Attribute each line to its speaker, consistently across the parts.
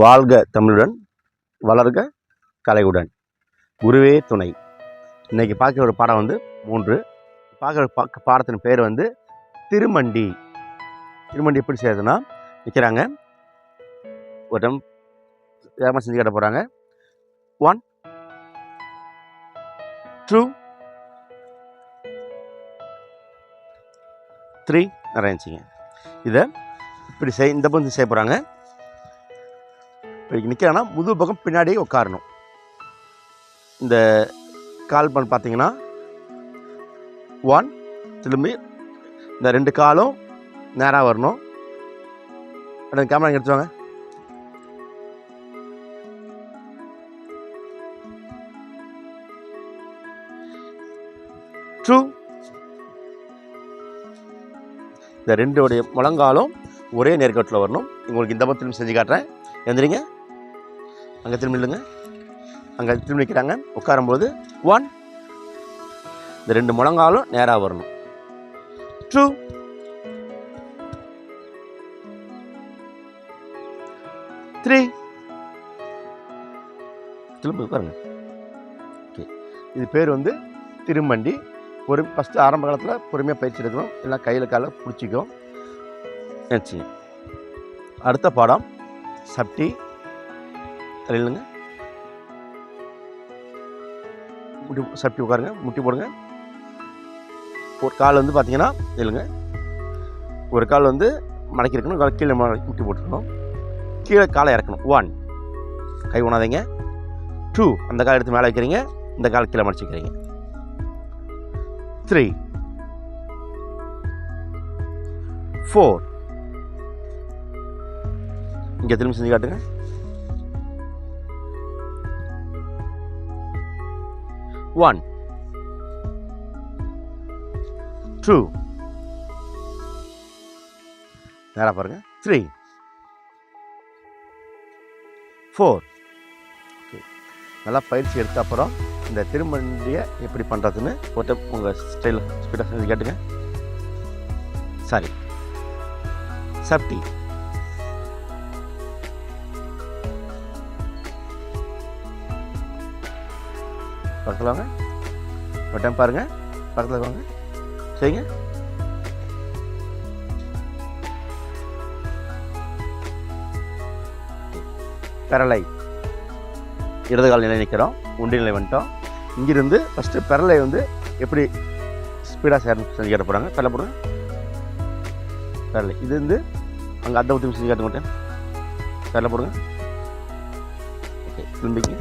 Speaker 1: வாழ்க தமிழுடன் வளர்க கலையுடன் குருவே துணை. இன்றைக்கி பார்க்குற ஒரு பாடம் வந்து மூன்று. பார்க்குற பா பாடத்தின் பேர் வந்து திருமண்டி. திருமண்டி எப்படி செய்யறதுன்னா நிற்கிறாங்க ஒரு டம் வேகமாக செஞ்சு கட்ட போகிறாங்க ஒன் டூ த்ரீ நிறைய இதை இப்படி செய் இந்த பக்கம் செய்ய போகிறாங்க இப்போ நிற்கிறேன்னா முது பக்கம் பின்னாடியே உட்காரணும். இந்த கால் பண்ண பார்த்தீங்கன்னா ஒன் திரும்பி இந்த ரெண்டு காலும் நேராக வரணும். அடுத்த கேமரா இங்கே எடுத்து வாங்க. ட்ரூ இந்த ரெண்டுடைய முழங்காலும் ஒரே நேர்கட்டில் வரணும். உங்களுக்கு இந்த பத்திலும் செஞ்சு காட்டுறேன். எந்திரிங்க. அங்கே திரும்பி இல்லைங்க அங்கே திரும்பி நிற்கிறாங்க உட்காரும்போது ஒன் இந்த ரெண்டு முழங்காலும் நேராக வரணும். டூ த்ரீ திரும்ப உட்காருங்க ஓகே இது பேர் வந்து திருமண்டி. ஒரு ஃபஸ்ட்டு ஆரம்ப காலத்தில் பொறுமையாக பயிற்சி எடுக்கணும். எல்லாம் கையில் காலை பிடிச்சிக்கும். நினச்சிங்க அடுத்த பாடம் சப்டி இல்லைங்க முட்டி சட்டி உட்காருங்க முட்டி போடுங்க. ஒரு கால் வந்து பார்த்தீங்கன்னா இல்லைங்க. ஒரு கால் வந்து மடக்கி இருக்கணும் கால் கீழே முட்டி போட்டுக்கணும் கீழே காலை இறக்கணும். One guy உணாதீங்க. டூ அந்த கால் எடுத்து மேலே வைக்கிறீங்க. இந்த கால் கீழே மடிச்சு வைக்கிறீங்க. த்ரீ ஃபோர் இங்கே திரும்பி செஞ்சு காட்டுங்க. ஒன் டூ நேராக பாருங்க. த்ரீ ஃபோர் நல்லா பயிற்சி எடுத்த அப்புறம் இந்த திருமண்டியை எப்படி பண்ணுறதுன்னு ஒரு உங்கள் ஸ்டைல் ஸ்பீடாக செஞ்சு கேட்டுங்க. சாரி சப்டி பக்கத்தில் வாங்க ஒரு டைம் பாருங்க பக்கத்தில் வாங்க சரிங்க? பெரலை. இடதுகால் நிலை நிற்கிறோம் உண்டி நிலை வந்துட்டோம். இங்கிருந்து ஃபஸ்ட்டு பெரலை வந்து எப்படி ஸ்பீடாக சேர செஞ்சு காட்ட போகிறாங்க பெரலை போடுங்க. பெரலை. இது வந்து அங்கே அந்த ஊற்றி செஞ்சு காட்ட மாட்டேன். பெரலை போடுங்க. ஓகே திரும்பிங்க.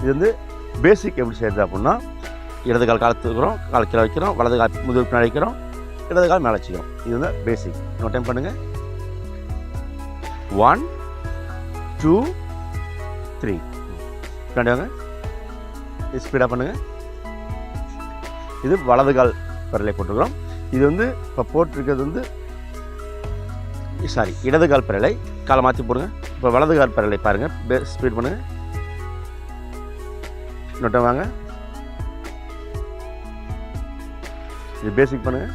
Speaker 1: இது வந்து பேசிக் எப்படி செய்கிறது அப்படின்னா இடது கால் காலத்து வைக்கிறோம் கால் கீழே வைக்கிறோம் வலது கால் முதுகு பின்னாடி வைக்கிறோம் இடது கால் மேலே வச்சுக்கிறோம். இது வந்து பேசிக் இன்னொரு டைம் பண்ணுங்கள் ஒன் டூ த்ரீ பின்னாடி வாங்க. ஸ்பீடாக பண்ணுங்கள் இது வலது கால் விரலை போட்டுக்கிறோம். இது வந்து இப்போ போட்டிருக்கிறது வந்து சாரி இடது கால் பிறலை காலை மாற்றி போடுங்க. இப்போ வலது கால் பிறலை பாருங்கள் ஸ்பீட் பண்ணுங்கள் இன்னொட்ட வாங்க. இது பேசிக் பண்ணுங்க.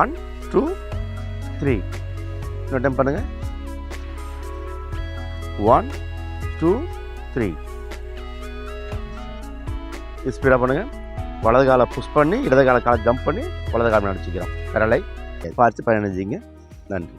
Speaker 1: ஒன் டூ த்ரீ நோட்டம் பண்ணுங்க. ஒன் டூ த்ரீ ஸ்பீடாக பண்ணுங்க. வலது காலை புஷ் பண்ணி இடது கால காலை ஜம்ப் பண்ணி வலது காலம் நடிச்சிக்கிறோம் விரலை பார்த்து பயணிச்சிங்க நன்றி.